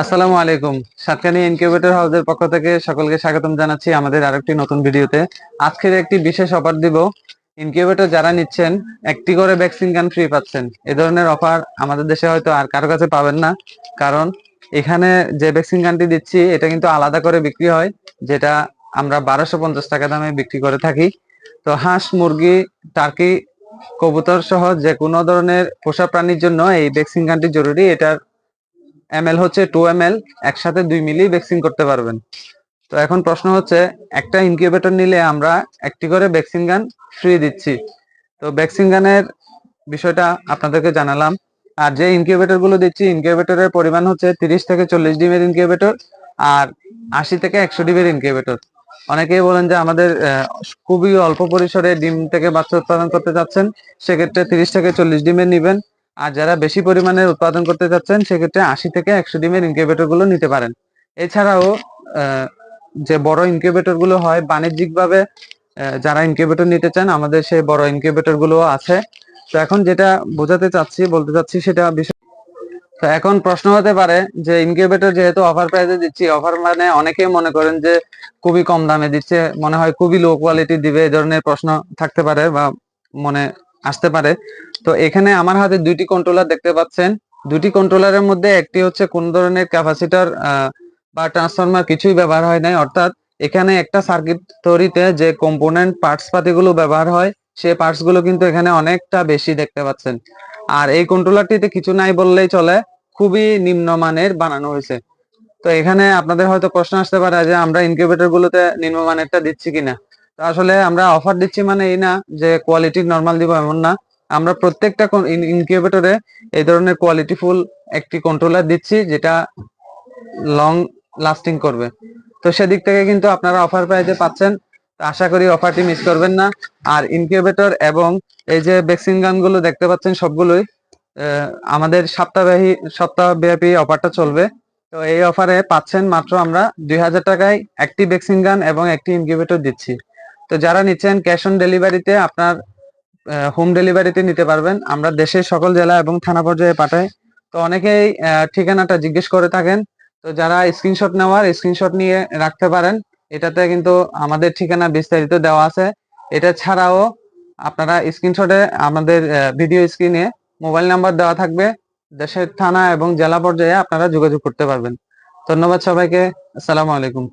আসসালামু আলাইকুম। সাতকানি ইনকিউবেটর হাউসের পক্ষ থেকে সকলকে স্বাগতম জানাচ্ছি আমাদের আরেকটি নতুন ভিডিওতে। আজকের একটি বিশেষ অফার দিব। ইনকিউবেটর যারা নিচ্ছেন, একটি করে ভ্যাকসিন গান ফ্রি পাচ্ছেন। এ ধরনের অফার আমাদের দেশে হয়তো আর কারও কাছে পাবেন না। কারণ এখানে যে ভ্যাকসিন গানটি দিচ্ছি, এটা কিন্তু আলাদা করে বিক্রি হয়, যেটা আমরা বারোশো পঞ্চাশ টাকা দামে বিক্রি করে থাকি। তো হাঁস, মুরগি টার্কি কবুতর সহ যে কোনো ধরনের পোষা প্রাণীর জন্য এই ভ্যাকসিন গানটি জরুরি। এটার এম হচ্ছে টু এম একসাথে দুই মিলি ভ্যাকসিন করতে পারবেন। তো এখন প্রশ্ন হচ্ছে, একটা ইনকিউবেটর নিলে আমরা একটি করে ভ্যাকসিন গান ফ্রি দিচ্ছি। তো ভ্যাকসিন গানের বিষয়টা আপনাদেরকে জানালাম। আর যে ইনকিউবেটরগুলো দিচ্ছি ইনকিউবেটরের পরিমাণ হচ্ছে তিরিশ থেকে চল্লিশ ডিমের ইনকিউবেটর আর আশি থেকে একশো ডিমের ইনকিউবেটর অনেকেই বলেন যে আমাদের খুবই অল্প পরিসরে ডিম থেকে বাচ্চা উৎপাদন করতে চাচ্ছেন, সেক্ষেত্রে তিরিশ থেকে চল্লিশ ডিমের নিবেন। আর যারা বেশি পরিমাণে উৎপাদন করতে চাচ্ছেন, সেক্ষেত্রে আশি থেকে একশো ডিমের ইনকিউবেটরগুলো নিতে পারেন। এছাড়াও যে বড় ইনকিউবেটরগুলো হয় বাণিজ্যিক ভাবে যারা ইনকিউবেটর নিতে চান, আমাদের সেই বড় ইনকিউবেটরগুলো আছে। তো এখন যেটা বোঝাতে চাচ্ছি, বলতে চাচ্ছি সেটা বিষয় তো এখন প্রশ্ন হতে পারে যে ইনকিউবেটর যেহেতু অফার প্রাইসে দিচ্ছি অফার মানে অনেকেই মনে করেন যে খুবই কম দামে দিচ্ছে। মনে হয় খুবই লো কোয়ালিটি দিবে এই ধরনের প্রশ্ন থাকতে পারে বা মনে আসতে পারে। তো এখানে আমার হাতে দুইটি কন্ট্রোলার দেখতে পাচ্ছেন। দুটি কন্ট্রোলারের মধ্যে একটি হচ্ছে কোন ধরনের ক্যাপাসিটর বা ট্রান্সফরমার কিছুই ব্যবহার হয় নাই। অর্থাৎ এখানে একটা সার্কিট তৈরিতে যে কম্পোনেন্ট পার্টস পাতিগুলো ব্যবহার হয় সেই পার্টসগুলো কিন্তু এখানে অনেকটা বেশি দেখতে পাচ্ছেন। আর এই কন্ট্রোলারটিতে কিছু নাই বললেই চলে, খুবই নিম্নমানের বানানো হয়েছে। তো এখানে আপনাদের হয়তো প্রশ্ন আসতে পারে যে আমরা ইনকিউবেটর গুলোতে নিম্নমানেরটা দিচ্ছি কিনা। তো আসলে আমরা অফার দিচ্ছি মানে এই না যে কোয়ালিটি নর্মাল দিব এমন না। আমরা প্রত্যেকটা ইনকিউবেটরে এই ধরনের কোয়ালিটি ফুল একটি কন্ট্রোলার দিচ্ছি যেটা লং লাস্টিং করবে। তো সেদিক থেকে কিন্তু আপনারা অফার প্রাইজে পাচ্ছেন। আশা করি অফারটি মিস করবেন না। আর ইনকিউবেটর এবং এই যে ভ্যাকসিন গানগুলো দেখতে পাচ্ছেন সবগুলোই আমাদের সপ্তাহব্যাপী সপ্তাহব্যাপী অফারটা চলবে। তো এই অফারে পাচ্ছেন মাত্র আমরা দুই হাজার টাকায় একটি ভ্যাকসিন গান এবং একটি ইনকিউবেটর দিচ্ছি। তো যারা নিচ্ছেন ক্যাশ অন ডেলিভারিতে আপনার হোম ডেলিভারিতে নিতে পারবেন। আমরা দেশের সকল জেলা এবং থানা পর্যায়ে পাঠাই। তো অনেকেই ঠিকানাটা জিজ্ঞেস করে থাকেন। তো যারা স্ক্রিনশট নেওয়ার স্ক্রিনশট নিয়ে রাখতে পারেন। এটাতে কিন্তু আমাদের ঠিকানা বিস্তারিত দেওয়া আছে। এটা ছাড়াও আপনারা স্ক্রিনশটে আমাদের ভিডিও স্ক্রিনে মোবাইল নাম্বার দেওয়া থাকবে। দেশের থানা এবং জেলা পর্যায়ে আপনারা যোগাযোগ করতে পারবেন। ধন্যবাদ সবাইকে। আসসালামু আলাইকুম।